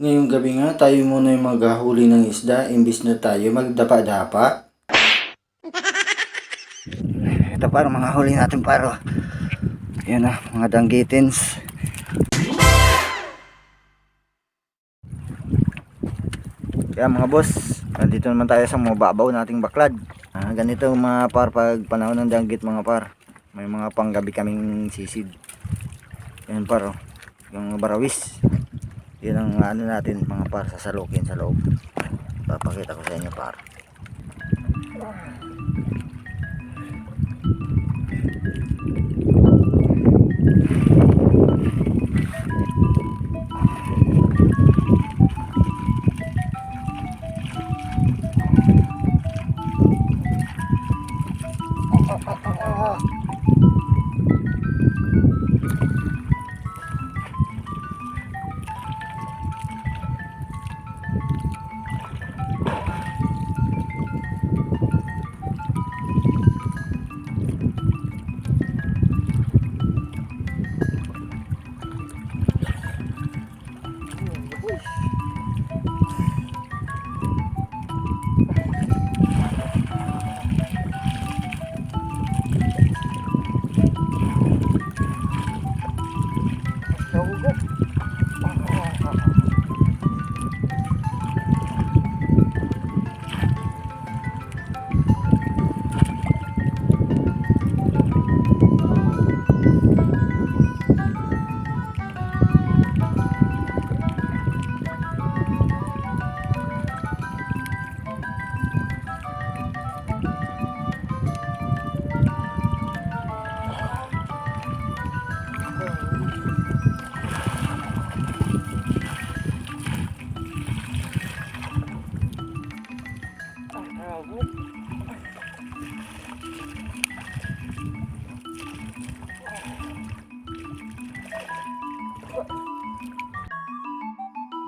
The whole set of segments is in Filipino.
Ngayong gabi nga, tayo muna yung maghahuli ng isda, imbis na tayo magdapa-dapa. Ito para mga huli natin paro. Yan na, mga danggitins. Kaya mga boss, nandito naman tayo sa mababaw nating baklad. Ah, ganito mga par pag panahon ng danggit mga par. May mga panggabi kaming sisid. Yan par, oh. yung barawis. Yan ang ano natin mga par, sasalukin sa loob. Papakita ko sa inyo par.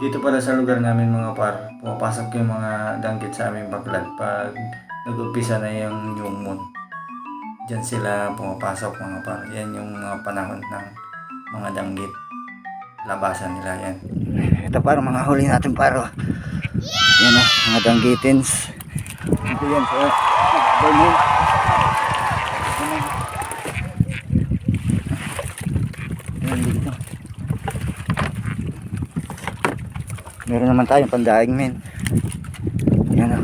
Dito pala sa lugar namin mga par, pumapasok yung mga danggit sa aming baklad pag nag-umpisa na yung new moon. Diyan sila pumapasok mga par. Yan yung mga panahon ng mga danggit. Labasan nila yan. Ito para mga huli natin paro. Yan na, mga danggitins. Ito yan Berlin. Yan dito. Meron naman tayong pandaing men. Yan o.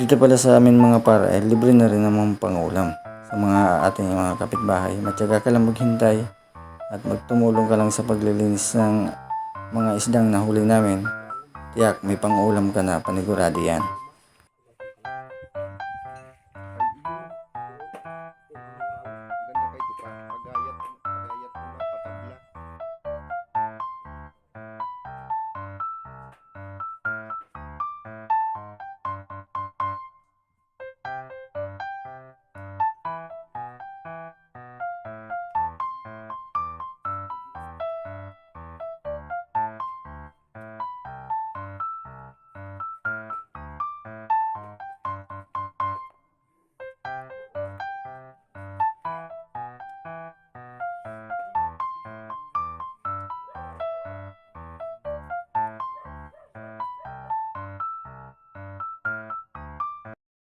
Dito pala sa amin mga para, eh, libre na rin naman pangulam. Sa mga ating mga kapitbahay, matyaga ka lang maghintay at magtumulong ka lang sa paglilinis ng mga isdang nahuli namin. Tiyak, may pangulam ka na, panigurado yan.